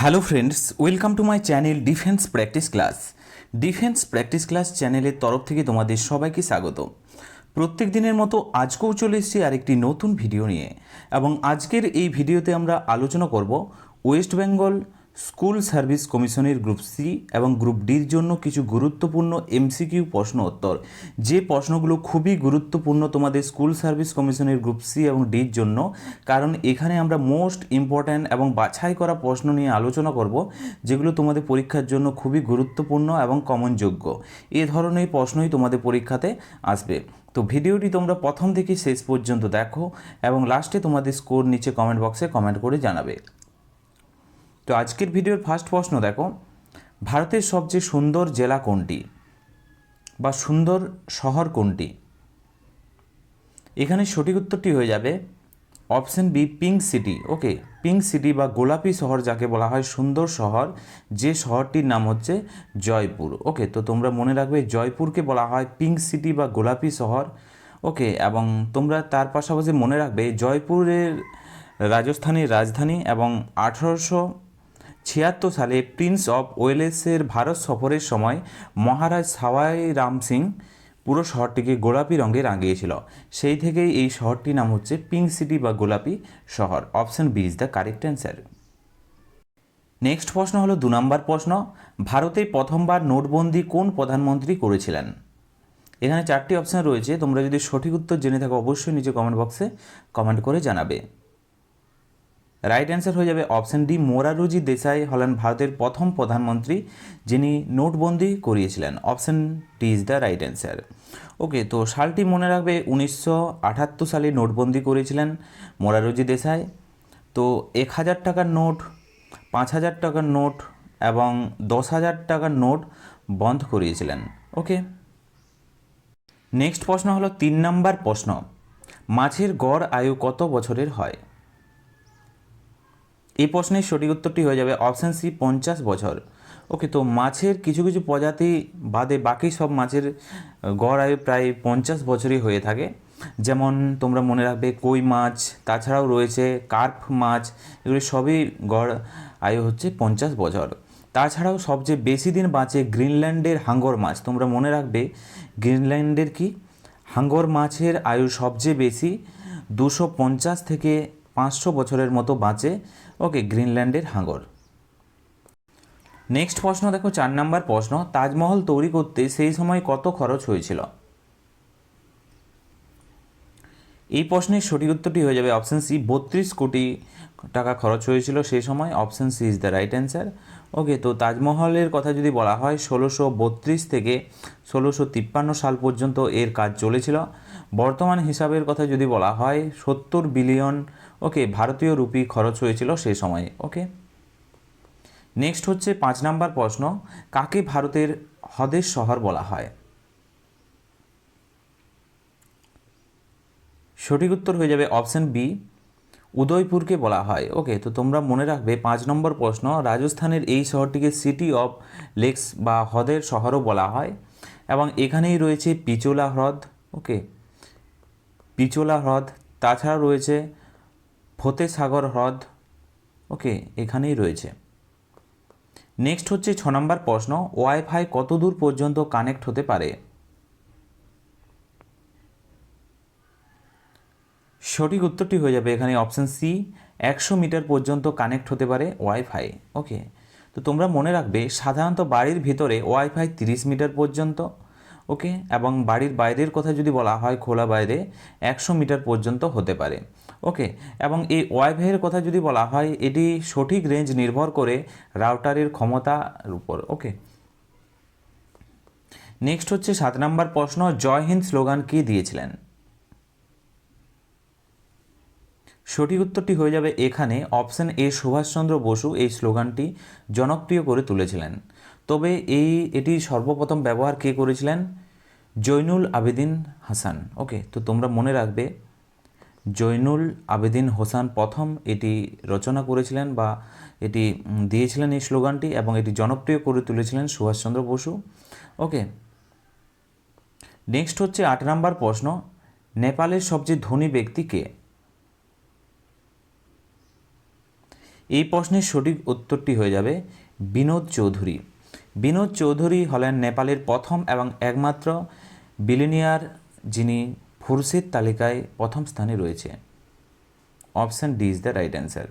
Hello friends welcome to my channel defence practice class defence practice class চ্যানেলের তরফ থেকে তোমাদের সবাইকে স্বাগত। প্রত্যেক দিনের মতো আজকেও চলে এসেছি আরেকটি নতুন ভিডিও নিয়ে। এবং আজকের এই ভিডিওতে আমরা আলোচনা করব ওয়েস্ট বেঙ্গল স্কুল সার্ভিস কমিশনের গ্রুপ সি এবং গ্রুপ ডির জন্য কিছু গুরুত্বপূর্ণ এমসিকিউ প্রশ্ন উত্তর। যে প্রশ্নগুলো খুবই গুরুত্বপূর্ণ তোমাদের স্কুল সার্ভিস কমিশনের গ্রুপ সি এবং ডির জন্য, কারণ এখানে আমরা মোস্ট ইম্পর্ট্যান্ট এবং বাছাই করা প্রশ্ন নিয়ে আলোচনা করব, যেগুলো তোমাদের পরীক্ষার জন্য খুবই গুরুত্বপূর্ণ এবং কমনযোগ্য। এ ধরনের প্রশ্নই তোমাদের পরীক্ষাতে আসবে। তো ভিডিওটি তোমরা প্রথম থেকে শেষ পর্যন্ত দেখো এবং লাস্টে তোমাদের স্কোর নিচে কমেন্ট বক্সে কমেন্ট করে জানাবে। তো আজকের ভিডিওর ফার্স্ট প্রশ্ন দেখো, ভারতের সবচেয়ে সুন্দর জেলা কোনটি বা সুন্দর শহর কোনটি? এখানে সঠিক উত্তরটি হয়ে যাবে option B pink city okay pink city বা গোলাপি শহর যাকে বলা হয় সুন্দর শহর, যে শহরটির নাম হচ্ছে জয়পুর ওকে তো তোমরা মনে রাখবে জয়পুরকে বলা হয় পিঙ্ক সিটি বা গোলাপি শহর ওকে এবং তোমরা তার পাশাপাশি মনে রাখবে জয়পুরের রাজস্থানের রাজধানী এবং আঠারোশো ছিয়াত্তর সালে প্রিন্স অফ ওয়েলেসের ভারত সফরের সময় মহারাজ সাওয়াই রাম সিং পুরো শহরটিকে গোলাপি রঙে রাঙিয়েছিল। সেই থেকেই এই শহরটির নাম হচ্ছে পিঙ্ক সিটি বা গোলাপি শহর। Option B is the correct answer. Next প্রশ্ন হলো দু নম্বর প্রশ্ন, ভারতে প্রথমবার নোটবন্দি কোন প্রধানমন্ত্রী করেছিলেন? এখানে চারটি অপশান রয়েছে, তোমরা যদি সঠিক উত্তর জেনে থাকো অবশ্যই নিচে কমেন্ট বক্সে কমেন্ট করে জানাবে। রাইট অ্যান্সার হয়ে যাবে অপশন ডি মোরারুজি দেশাই হলেন ভারতের প্রথম প্রধানমন্ত্রী, যিনি নোটবন্দি করিয়েছিলেন। Option D is the right answer okay তো সালটি মনে রাখবে, উনিশশো আটাত্তর সালে নোটবন্দি করেছিলেন মোরারুজি দেশাই তো এক হাজার টাকার নোট, পাঁচ হাজার টাকার নোট এবং দশ হাজার টাকার নোট বন্ধ করিয়েছিলেন। ওকে নেক্সট প্রশ্ন হলো, তিন নাম্বার প্রশ্ন, মাছের গড় আয়ু কত বছরের হয়? এই প্রশ্নের সঠিক উত্তরটি হয়ে যাবে অপশান সি পঞ্চাশ বছর। ওকে তো মাছের কিছু কিছু প্রজাতি বাদে বাকি সব মাছের গড় আয়ু প্রায় পঞ্চাশ বছরই হয়ে থাকে। যেমন তোমরা মনে রাখবে কই মাছ, তাছাড়াও রয়েছে কার্প মাছ, এগুলি সবই গড় আয়ু হচ্ছে পঞ্চাশ বছর। তাছাড়াও সবচেয়ে বেশি দিন বাঁচে গ্রিনল্যান্ডের হাঙ্গর মাছ। তোমরা মনে রাখবে গ্রিনল্যান্ডের কি? হাঙ্গর মাছের আয়ু সবচেয়ে বেশি দুশো পঞ্চাশ থেকে পাঁচশো বছরের মতো বাঁচে। ওকে, গ্রিনল্যান্ডের হাঙ্গর। নেক্সট প্রশ্ন, দেখো, চার নাম্বার প্রশ্ন। তাজমহল তৈরি করতে সেই সময় কত খরচ হয়েছিল? এই প্রশ্নের সঠিক উত্তরটি হয়ে যাবে অপশান সি, বত্রিশ কোটি টাকা খরচ হয়েছিল সেই সময়। Option C is the right answer. Okay, তো তাজমহলের কথা যদি বলা হয়, ষোলোশো বত্রিশ থেকে ষোলোশো তিপ্পান্ন সাল পর্যন্ত এর কাজ চলেছিল। বর্তমান হিসাবের কথা যদি বলা হয়, সত্তর বিলিয়ন ওকে ভারতীয় রুপি খরচ হয়েছিল সেই সময়ে ওকে নেক্সট হচ্ছে পাঁচ নাম্বার প্রশ্ন, কাকে ভারতের হ্রদের শহর বলা হয়? সঠিক উত্তর হয়ে যাবে অপশন বি উদয়পুরকে বলা হয় ওকে তো তোমরা মনে রাখবে, পাঁচ নম্বর প্রশ্ন, রাজস্থানের এই শহরটিকে সিটি অফ লেকস বা হ্রদের শহরও বলা হয় এবং এখানেই রয়েছে পিচোলা হ্রদ ওকে পিচোলা হ্রদ, তাছাড়া রয়েছে ফতে সাগর হ্রদ। ওকে, এখানেই রয়েছে। নেক্সট হচ্ছে ছ নম্বর প্রশ্ন, ওয়াইফাই কত দূর পর্যন্ত কানেক্ট হতে পারে? সঠিক উত্তরটি হয়ে যাবে এখানে অপশান সি, একশো মিটার পর্যন্ত কানেক্ট হতে পারে ওয়াইফাই। ওকে, তো তোমরা মনে রাখবে, সাধারণত বাড়ির ভিতরে ওয়াইফাই তিরিশ মিটার পর্যন্ত, ওকে, এবং বাড়ির বাইরের কথা যদি বলা হয় খোলা বাইরে, একশো মিটার পর্যন্ত হতে পারে। ওকে, এবং এই ওয়াইফাইয়ের কথা যদি বলা হয়, এটি সঠিক রেঞ্জ নির্ভর করে রাউটারের ক্ষমতার উপর, ওকে। নেক্সট হচ্ছে সাত নম্বর প্রশ্ন, জয় হিন্দ স্লোগান কে দিয়েছিলেন? সঠিক উত্তরটি হয়ে যাবে এখানে অপশন এ সুভাষচন্দ্র বসু এই স্লোগানটি জনপ্রিয় করে তুলেছিলেন। তবে এই, এটি সর্বপ্রথম ব্যবহার কে করেছিলেন? জৈনুল আবেদিন হাসান, ওকে। তো তোমরা মনে রাখবে জৈনুল আবেদিন হোসান প্রথম এটি রচনা করেছিলেন বা এটি দিয়েছিলেন এই স্লোগানটি এবং এটি জনপ্রিয় করে তুলেছিলেন সুভাষচন্দ্র বসু। ওকে, নেক্সট হচ্ছে আট নম্বর প্রশ্ন, নেপালের সবচেয়ে ধনী ব্যক্তি কে? এই প্রশ্নের সঠিক উত্তরটি হয়ে যাবে বিনোদ চৌধুরী। বিনোদ চৌধুরী হলেন নেপালের প্রথম এবং একমাত্র বিলিনিয়ার যিনি ফুরসিদ তালিকায় প্রথম স্থানে রয়েছে। Option D is the right answer.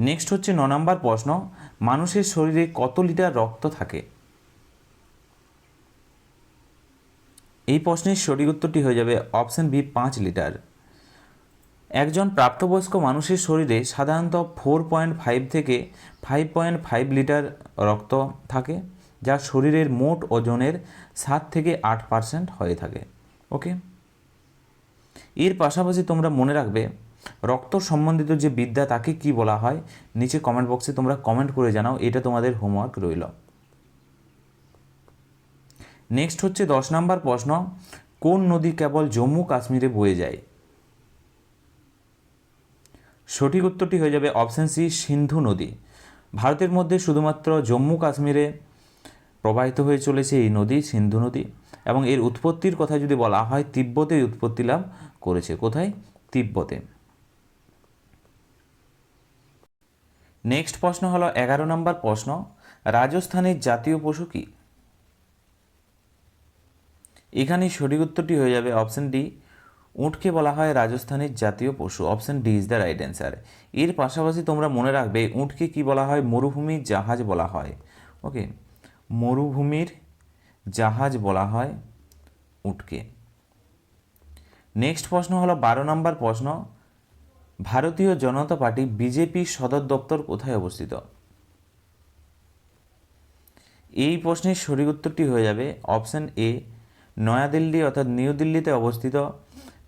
Next হচ্ছে ন নম্বর প্রশ্ন, মানুষের শরীরে কত লিটার রক্ত থাকে? এই প্রশ্নের সঠিক উত্তরটি হয়ে যাবে অপশান বি, পাঁচ লিটার। একজন প্রাপ্তবয়স্ক মানুষের শরীরে সাধারণত ফোর পয়েন্ট ফাইভ থেকে ফাইভ পয়েন্ট ফাইভ লিটার রক্ত থাকে। যা শরীরের মোট ওজনের সাত থেকে আট পার্সেন্ট হয়ে থাকে, ওকে? এর পাশাপাশি তোমরা মনে রাখবে, রক্ত সম্বন্ধিত যে বিদ্যা তাকে কি বলা হয়, নিচে কমেন্ট বক্সে তোমরা কমেন্ট করে জানাও, এটা তোমাদের হোমওয়ার্ক রইল। নেক্সট হচ্ছে দশ নম্বর প্রশ্ন, কোন নদী কেবল জম্মু কাশ্মীরে বয়ে যায়? সঠিক উত্তরটি হয়ে যাবে অপশান সি সিন্ধু নদী। ভারতের মধ্যে শুধুমাত্র জম্মু কাশ্মীরে প্রবাহিত হয়ে চলেছে এই নদী, সিন্ধু নদী এবং এর উৎপত্তির কথা যদি বলা হয়, তিব্বতে উৎপত্তি লাভ করেছে। কোথায়? তিব্বতে। নেক্সট প্রশ্ন হলো, এগারো নম্বর প্রশ্ন, রাজস্থানের জাতীয় পশু কি? এখানে সঠিক উত্তরটি হয়ে যাবে অপশন ডি। উটকে বলা হয় রাজস্থানের জাতীয় পশু। Option D is the right answer. এর পাশাপাশি তোমরা মনে রাখবে, উঁটকে কি বলা হয়? মরুভূমির জাহাজ বলা হয়। ওকে। মরুভূমির জাহাজ বলা হয় উটকে। নেক্সট প্রশ্ন হলো বারো নম্বর প্রশ্ন, ভারতীয় জনতা পার্টি বিজেপি সদর দপ্তর কোথায় অবস্থিত? এই প্রশ্নের সঠিক উত্তরটি হয়ে যাবে অপশন এ, নয়াদিল্লি অর্থাৎ নিউ দিল্লিতে অবস্থিত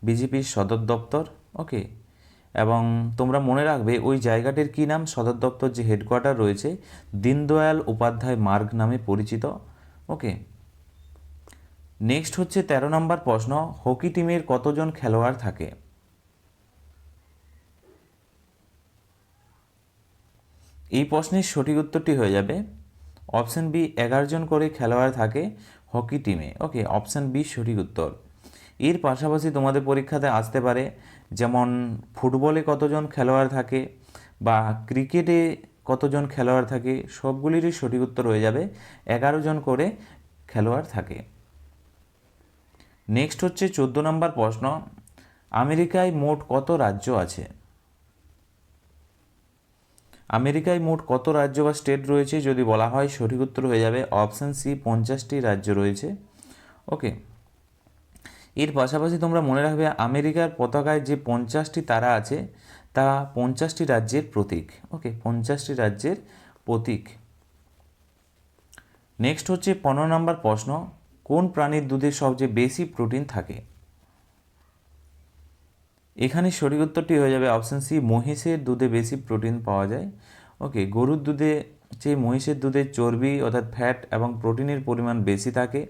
বিজেপির সদর দপ্তর। ওকে এবং তোমরা মনে রাখবে ওই জায়গাটির কী নাম? সদর দপ্তর যে হেডকোয়ার্টার রয়েছে, দীনদয়াল উপাধ্যায় মার্গ নামে পরিচিত। ওকে নেক্সট হচ্ছে তেরো নম্বর প্রশ্ন হকি টিমের কতজন খেলোয়াড় থাকে? এই প্রশ্নের সঠিক উত্তরটি হয়ে যাবে অপশান বি এগারো জন করে খেলোয়াড় থাকে হকি টিমে ওকে অপশান বি সঠিক উত্তর। এর পাশাপাশি তোমাদের পরীক্ষাতে আসতে পারে যেমন ফুটবলে কতজন খেলোয়াড় থাকে বা ক্রিকেটে কতজন খেলোয়াড় থাকে, সবগুলিরই সঠিক উত্তর হয়ে যাবে এগারো জন করে খেলোয়াড় থাকে। নেক্সট হচ্ছে চোদ্দ নম্বর প্রশ্ন, আমেরিকায় মোট কত রাজ্য আছে? আমেরিকায় মোট কত রাজ্য বা স্টেট রয়েছে যদি বলা হয়, সঠিক উত্তর হয়ে যাবে অপশান সি, পঞ্চাশটি রাজ্য রয়েছে। ওকে এর পাশাপাশি তোমরা মনে রাখবে আমেরিকার পতাকায় যে পঞ্চাশটি তারা আছে, তা পঞ্চাশটি রাজ্যের প্রতীক। ওকে, পঞ্চাশটি রাজ্যের প্রতীক। নেক্সট হচ্ছে পনেরো নম্বর প্রশ্ন, কোন প্রাণীর দুধে সবচেয়ে বেশি প্রোটিন থাকে? এখানে সঠিক উত্তরটি হয়ে যাবে অপশান সি, মহিষের দুধে বেশি প্রোটিন পাওয়া যায়। ওকে, গরুর দুধে চেয়ে মহিষের দুধে চর্বি অর্থাৎ ফ্যাট এবং প্রোটিনের পরিমাণ বেশি থাকে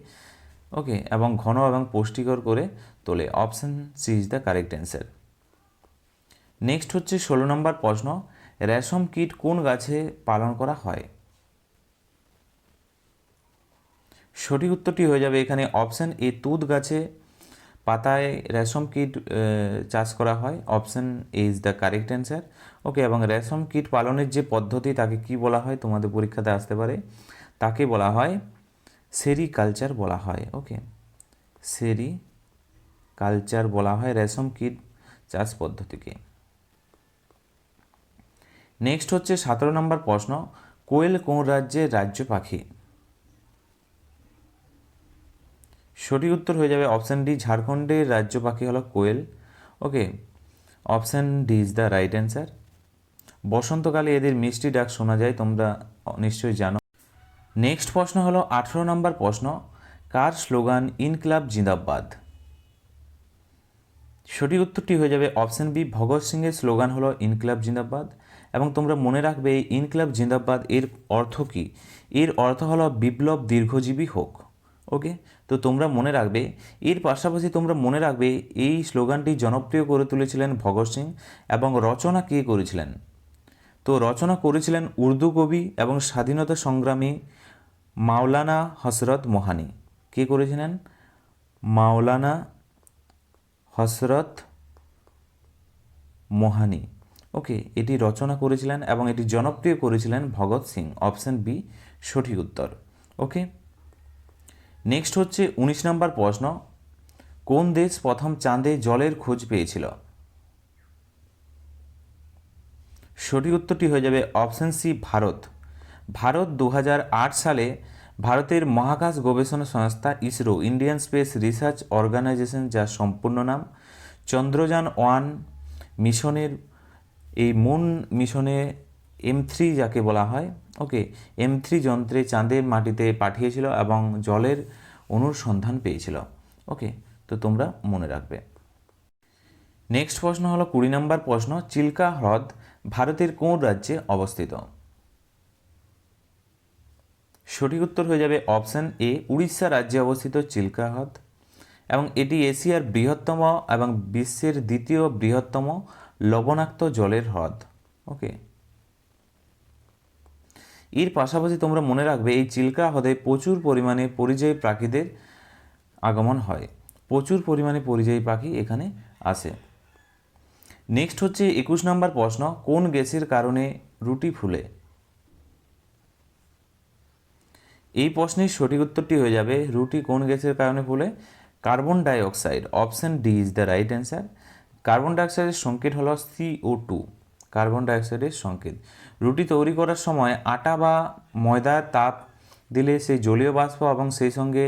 ওকে এবং ঘন এবং পুষ্টিকর করে তোলে। Option C is the correct answer next হচ্ছে ষোলো নম্বর প্রশ্ন, রেশম কীট কোন গাছে পালন করা হয়? সঠিক উত্তরটি হয়ে যাবে এখানে অপশান এ তুত গাছে পাতায় রেশম কীট চাষ করা হয়। Option A is the correct answer okay এবং রেশম কীট পালনের যে পদ্ধতি, তাকে কি বলা হয়? তোমাদের পরীক্ষাতে আসতে পারে। তাকে বলা হয় সেরিকালচার বলা হয় ওকে সেরি কালচার বলা হয় রেশম কীট চাষ পদ্ধতিকে। নেক্সট হচ্ছে সতেরো নম্বর প্রশ্ন, কোয়েল কোন রাজ্যের রাজ্য পাখি? সঠিক উত্তর হয়ে যাবে অপশান ডি ঝাড়খণ্ডের রাজ্য পাখি হলো কোয়েল okay option D is the right answer বসন্তকালে এদের মিষ্টি ডাক শোনা যায়, তোমরা নিশ্চয়ই জানো। নেক্সট প্রশ্ন হলো আঠেরো নম্বর প্রশ্ন, কার স্লোগান ইনকলাব জিন্দাবাদ? সঠিক উত্তরটি হয়ে যাবে অপশান বি, ভগৎ সিংয়ের স্লোগান হলো ইনকলাব জিন্দাবাদ। এবং তোমরা মনে রাখবে এই ইনকলাব জিন্দাবাদ এর অর্থ কী? এর অর্থ হলো বিপ্লব দীর্ঘজীবী হোক। ওকে? তো তোমরা মনে রাখবে, এর পাশাপাশি তোমরা মনে রাখবে এই স্লোগানটি জনপ্রিয় করে তুলেছিলেন ভগৎ সিং এবং রচনা কে করেছিলেন? তো রচনা করেছিলেন উর্দু কবি এবং স্বাধীনতা সংগ্রামী মাওলানা হসরত মোহানি। কে করেছিলেন? মাওলানা হসরত মোহানি। ওকে, এটি রচনা করেছিলেন এবং এটি জনপ্রিয় করেছিলেন ভগৎ সিং, অপশন বি, সঠিক উত্তর। ওকে, নেক্সট হচ্ছে উনিশ নম্বর প্রশ্ন, কোন দেশ প্রথম চাঁদে জলের খোঁজ পেয়েছিল? সঠিক উত্তরটি হয়ে যাবে অপশন সি, ভারত। ভারত দু হাজার আট সালে ভারতের মহাকাশ গবেষণা সংস্থা ISRO Indian space research organisation, যার সম্পূর্ণ নাম চন্দ্রযান ওয়ান মিশনের, এই মুন মিশনে এম থ্রি যাকে বলা হয়, ওকে, এম থ্রি যন্ত্রে চাঁদের মাটিতে পাঠিয়েছিল এবং জলের অনুসন্ধান পেয়েছিল। ওকে, তো তোমরা মনে রাখবে। নেক্সট প্রশ্ন হলো কুড়ি নম্বর প্রশ্ন, চিল্কা হ্রদ ভারতের কোন রাজ্যে অবস্থিত? সঠিক উত্তর হয়ে যাবে অপশান এ, উড়িষ্যা রাজ্যে অবস্থিত চিল্কা হ্রদ এবং এটি এশিয়ার বৃহত্তম এবং বিশ্বের দ্বিতীয় বৃহত্তম লবণাক্ত জলের হ্রদ। ওকে। এর পাশাপাশি তোমরা মনে রাখবে, এই চিল্কা হ্রদে প্রচুর পরিমাণে পরিযায়ী পাখিদের আগমন হয়। প্রচুর পরিমাণে পরিযায়ী পাখি এখানে আসে। নেক্সট হচ্ছে একুশ নম্বর প্রশ্ন, কোন গ্যাসের কারণে রুটি ফুলে? এই প্রশ্নের সঠিক উত্তরটি হয়ে যাবে রুটি কোন গ্যাসের কারণে ফুলে? Carbon dioxide option D is the right answer. Carbon ডাইঅক্সাইডের সংকেত হলো সি ও টু কার্বন ডাইঅক্সাইডের সংকেত। রুটি তৈরি করার সময় আটা বা ময়দার তাপ দিলে সেই জলীয় বাষ্প এবং সেই সঙ্গে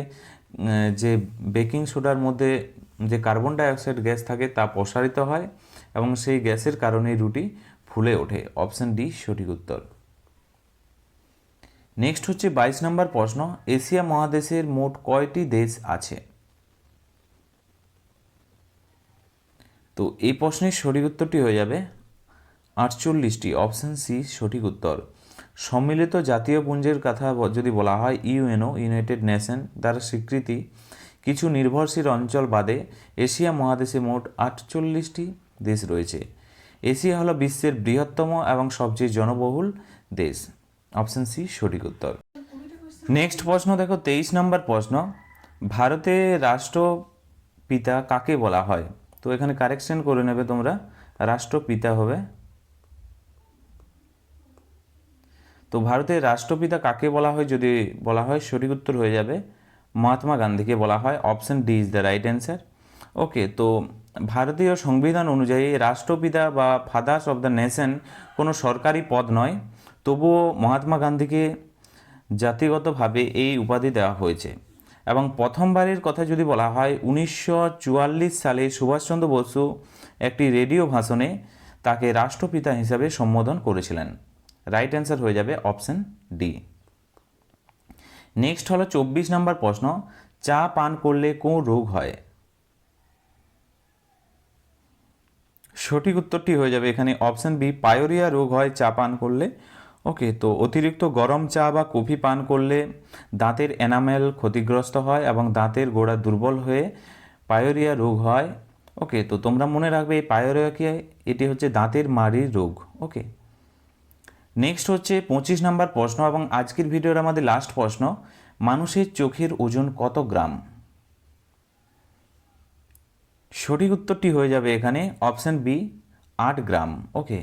যে বেকিং সোডার মধ্যে যে কার্বন ডাইঅক্সাইড গ্যাস থাকে তা প্রসারিত হয় এবং সেই গ্যাসের কারণে রুটি ফুলে ওঠে। অপশন ডি সঠিক উত্তর। নেক্সট হচ্ছে বাইশ নম্বর প্রশ্ন, এশিয়া মহাদেশের মোট কয়টি দেশ আছে? তো এই প্রশ্নের সঠিক উত্তরটি হয়ে যাবে আটচল্লিশটি অপশন সি সঠিক উত্তর। সম্মিলিত জাতীয় পুঞ্জের কথা যদি বলা হয়, ইউএনও ইউনাইটেড নেশন দ্বারা স্বীকৃতি, কিছু নির্ভরশীল অঞ্চল বাদে এশিয়া মহাদেশে মোট আটচল্লিশটি দেশ রয়েছে। এশিয়া হলো বিশ্বের বৃহত্তম এবং সবচেয়ে জনবহুল দেশ। অপশন সি সঠিক উত্তর। নেক্সট প্রশ্ন, দেখো, তেইশ নম্বর প্রশ্ন। ভারতের রাষ্ট্রপিতা কাকে বলা হয়? তো এখানে কারেকশন করে নেবে তোমরা। রাষ্ট্রপিতা হবে। তো ভারতের রাষ্ট্রপিতা কাকে বলা হয়? যদি বলা হয়, সঠিক উত্তর হয়ে যাবে। মহাত্মা গান্ধীকে বলা হয়। Option D is the right answer okay তো ভারতীয় সংবিধান অনুযায়ী রাষ্ট্রপিতা বা ফাদার্স অফ দ্য নেশন কোনো সরকারি পদ নয়। তবুও মহাত্মা গান্ধীকে জাতিগতভাবে এই উপাধি দেওয়া হয়েছে। এবং প্রথমবারের কথা যদি বলা হয়, উনিশশো চুয়াল্লিশ সালে সুভাষচন্দ্র বসু একটি রেডিও ভাষণে তাকে রাষ্ট্রপিতা হিসাবে সম্বোধন করেছিলেন। রাইট অ্যান্সার হয়ে যাবে অপশন ডি নেক্সট হলো চব্বিশ নম্বর প্রশ্ন, চা পান করলে কোন রোগ হয়? সঠিক উত্তরটি হয়ে যাবে এখানে অপশন বি পায়োরিয়া রোগ হয়, চা পান করলে ওকে, তো অতিরিক্ত গরম চা বা কফি পান করলে দাঁতের এনামেল ক্ষতিগ্রস্ত হয় এবং দাঁতের গোড়া দুর্বল হয়ে পায়োরিয়া রোগ হয়। ওকে, তো তোমরা মনে রাখবে এই পায়োরিয়াকে এটি হচ্ছে দাঁতের মাড়ির রোগ। ওকে, নেক্সট হচ্ছে পঁচিশ নাম্বার প্রশ্ন এবং আজকের ভিডিওর আমাদের লাস্ট প্রশ্ন, মানুষের চোখের ওজন কত গ্রাম? সঠিক উত্তরটি হয়ে যাবে এখানে অপশন বি আট গ্রাম। ওকে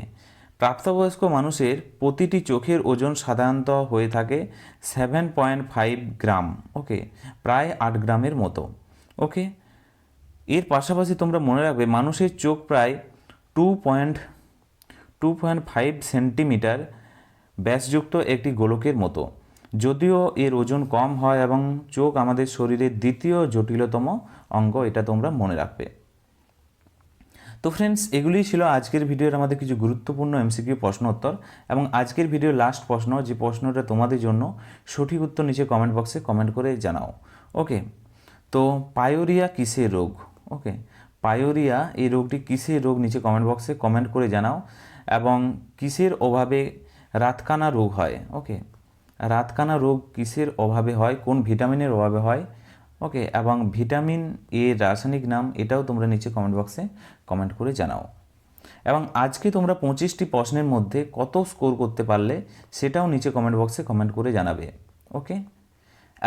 প্রাপ্তবয়স্ক মানুষের প্রতিটি চোখের ওজন সাধারণত হয়ে থাকে seven point five gram, okay? প্রায় আট গ্রামের মতো, ওকে? এর পাশাপাশি তোমরা মনে রাখবে মানুষের চোখ প্রায় two point two point five centimetre ব্যাসযুক্ত একটি গোলকের মতো। যদিও এর ওজন কম হয় এবং চোখ আমাদের শরীরের দ্বিতীয় জটিলতম অঙ্গ, এটা তোমরা মনে রাখবে। তো ফ্রেন্ডস এগুলিই ছিল আজকের ভিডিওর আমাদের কিছু গুরুত্বপূর্ণ এমসিকিউ প্রশ্ন উত্তর এবং আজকের ভিডিওর লাস্ট প্রশ্ন, যে প্রশ্নটা তোমাদের জন্য সঠিক উত্তর নিচে কমেন্ট বক্সে কমেন্ট করে জানাও। ওকে তো পায়োরিয়া কিসের রোগ? ওকে পায়োরিয়া এই রোগটি কিসের রোগ নিচে কমেন্ট বক্সে কমেন্ট করে জানাও এবং কিসের অভাবে রাতকানা রোগ হয়? ওকে রাতকানা রোগ কিসের অভাবে হয়? কোন ভিটামিনের অভাবে হয়? ওকে এবং ভিটামিন এর রাসায়নিক নাম, এটাও তোমরা নিচে কমেন্ট বক্সে কমেন্ট করে জানাও। এবং আজকে তোমরা পঁচিশটি প্রশ্নের মধ্যে কত স্কোর করতে পারলে সেটাও নিচে কমেন্ট বক্সে কমেন্ট করে জানাবে, ওকে?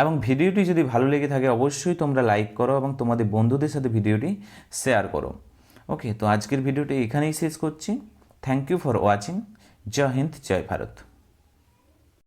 এবং ভিডিওটি যদি ভালো লেগে থাকে অবশ্যই তোমরা লাইক করো এবং তোমাদের বন্ধুদের সাথে ভিডিওটি শেয়ার করো, ওকে? তো আজকের ভিডিওটি এখানেই শেষ করছি। থ্যাংক ইউ ফর ওয়াচিং জয় হিন্দ, জয় ভারত।